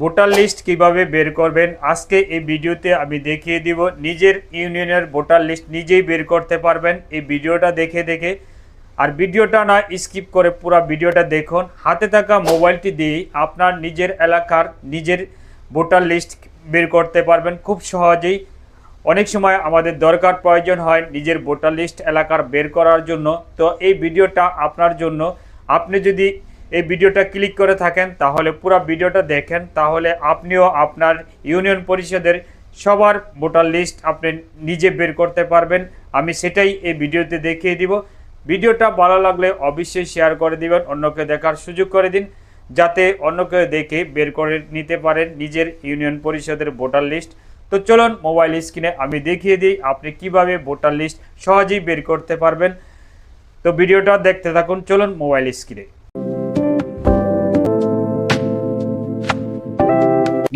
Voter list কীভাবে বের করবেন? আজকে এই ভিডিওতে আমি দেখিয়ে দিব নিজের ইউনিয়নের ভোটার লিস্ট নিজেই বের করতে পারবেন এই ভিডিওটা দেখে দেখে। আর ভিডিওটা না স্কিপ করে পুরো ভিডিওটা দেখুন। হাতে থাকা মোবাইলটি দিয়ে আপনার নিজের এলাকার নিজের ভোটার লিস্ট বের করতে পারবেন খুব সহজেই। অনেক সময় আমাদের দরকার প্রয়োজন হয় নিজের ভোটার লিস্ট এলাকার বের করার জন্য। তো এই ভিডিওটা আপনার জন্য। আপনি যদি এই ভিডিওটা ক্লিক করে থাকেন, তাহলে পুরো ভিডিওটা দেখেন, তাহলে আপনিও আপনার ইউনিয়ন পরিষদের সবার ভোটার লিস্ট আপনি নিজে বের করতে পারবেন। আমি সেটাই এই ভিডিওতে দেখিয়ে দিব। ভিডিওটা ভালো লাগলে অবশ্যই শেয়ার করে দিবেন, অন্যকে দেখার সুযোগ করে দিন, যাতে অন্যকে দেখে বের করে নিতে পারেন নিজের ইউনিয়ন পরিষদের ভোটার লিস্ট। তো চলুন, মোবাইল স্ক্রিনে আমি দেখিয়ে দিই, আপনি কীভাবে ভোটার লিস্ট সহজেই বের করতে পারবেন। তো ভিডিওটা দেখতে থাকুন, চলুন মোবাইল স্ক্রিনে।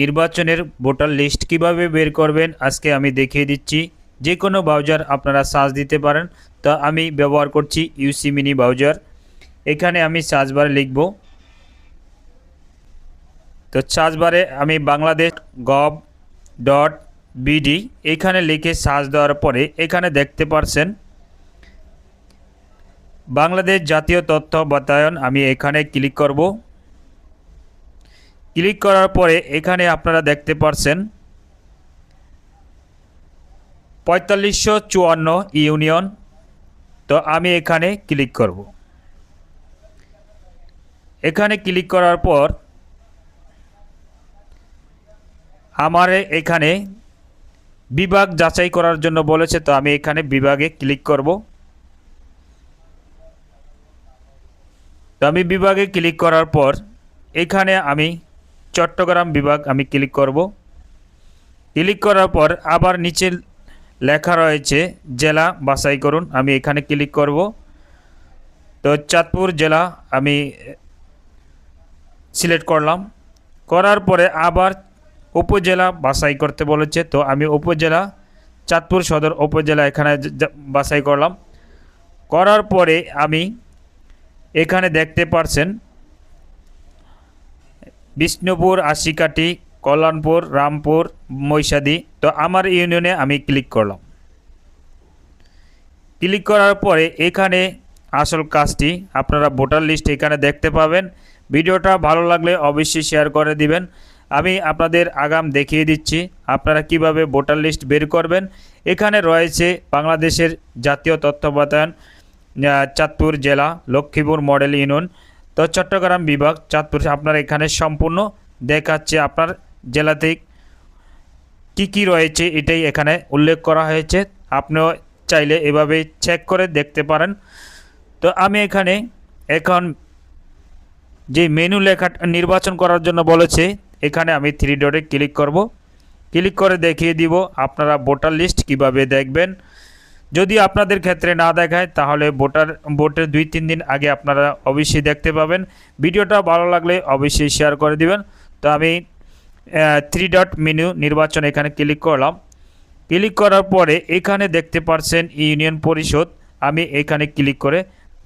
নির্বাচনের ভোটার লিস্ট কীভাবে বের করবেন, আজকে আমি দেখিয়ে দিচ্ছি। যে কোনো ব্রাউজার আপনারা সার্চ দিতে পারেন, তো আমি ব্যবহার করছি ইউসি মিনি ব্রাউজার। এখানে আমি সার্চ বারে লিখব। তো সার্চ বারে আমি বাংলাদেশ গভ ডট বিডি, এখানে লিখে সার্চ দেওয়ার পরে এখানে দেখতে পারছেন, বাংলাদেশ জাতীয় তথ্য বাতায়ন আমি এখানে ক্লিক করব। ক্লিক করার পরে এখানে আপনারা দেখতে পারছেন পঁয়তাল্লিশশো চুয়ান্ন ইউনিয়ন। তো আমি এখানে ক্লিক করব। এখানে ক্লিক করার পর আমার এখানে বিভাগ যাচাই করার জন্য বলেছে, তো আমি এখানে বিভাগে ক্লিক করব। তো আমি বিভাগে ক্লিক করার পর এখানে আমি চট্টগ্রাম বিভাগ আমি ক্লিক করব। ক্লিক করার পর আবার নিচে লেখা রয়েছে, জেলা বাছাই করুন, আমি এখানে ক্লিক করব। তো চাঁদপুর জেলা আমি সিলেক্ট করলাম। করার পরে আবার উপজেলা বাছাই করতে বলেছে, তো আমি উপজেলা, চাঁদপুর সদর উপজেলা এখানে বাছাই করলাম। করার পরে আমি এখানে দেখতে পারছেন বিষ্ণুপুর আশিকাটি কল্যাণপুর, রামপুর, মৈশাদি। তো আমার ইউনিয়নে আমি ক্লিক করলাম। ক্লিক করার পরে এখানে আসল কাজটি আপনারা ভোটার লিস্ট এখানে দেখতে পাবেন। ভিডিওটা ভালো লাগলে অবশ্যই শেয়ার করে দিবেন। আমি আপনাদের আগাম দেখিয়ে দিচ্ছি আপনারা কীভাবে ভোটার লিস্ট বের করবেন। এখানে রয়েছে বাংলাদেশের জাতীয় তথ্য বাতায়ন চাঁদপুর জেলা, লক্ষ্মীপুর মডেল ইউনিয়ন। তো চট্টগ্রাম বিভাগ, চাঁদপুর, আপনার এখানে সম্পূর্ণ দেখাচ্ছে আপনার জেলাতে কি কি রয়েছে, এটাই এখানে উল্লেখ করা হয়েছে। আপনিও চাইলে এভাবে চেক করে দেখতে পারেন। তো আমি এখানে এখন যে মেনু লেখা নির্বাচন করার জন্য বলেছে, এখানে আমি থ্রি ডটে ক্লিক করব। ক্লিক করে দেখিয়ে দিব আপনারা ভোটার লিস্ট কীভাবে দেখবেন। যদি আপনাদের ক্ষেত্রে না দেখায়, তাহলে ভোটার, ভোটের দুই তিন দিন আগে আপনারা অবশ্যই দেখতে পাবেন। ভিডিওটা ভালো লাগলে অবশ্যই শেয়ার করে দিবেন। তো আমি থ্রি ডট মেনু নির্বাচন এখানে ক্লিক করলাম। ক্লিক করার পরে এখানে দেখতে পারছেন ইউনিয়ন পরিষদ। আমি এখানে ক্লিক করে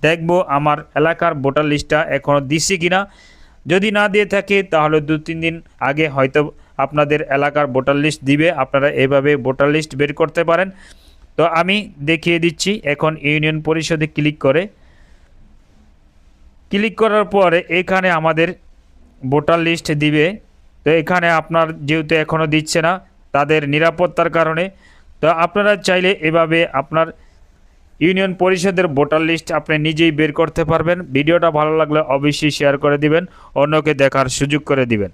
দেখব আমার এলাকার ভোটার লিস্টটা এখনও দিছি কিনা। যদি না দিয়ে থাকে, তাহলে দু তিন দিন আগে হয়তো আপনাদের এলাকার ভোটার লিস্ট দিবে। আপনারা এভাবে ভোটার লিস্ট বের করতে পারেন। তো আমি দেখিয়ে দিচ্ছি, এখন ইউনিয়ন পরিষদে ক্লিক করে। ক্লিক করার পরে এখানে আমাদের ভোটার লিস্ট দিবে। তো এখানে আপনার যেহেতু এখনও দিচ্ছে না, তাদের নিরাপত্তার কারণে। তো আপনারা চাইলে এভাবে আপনার ইউনিয়ন পরিষদের ভোটার লিস্ট আপনি নিজেই বের করতে পারবেন। ভিডিওটা ভালো লাগলে অবশ্যই শেয়ার করে দিবেন, অন্যকে দেখার সুযোগ করে দিবেন।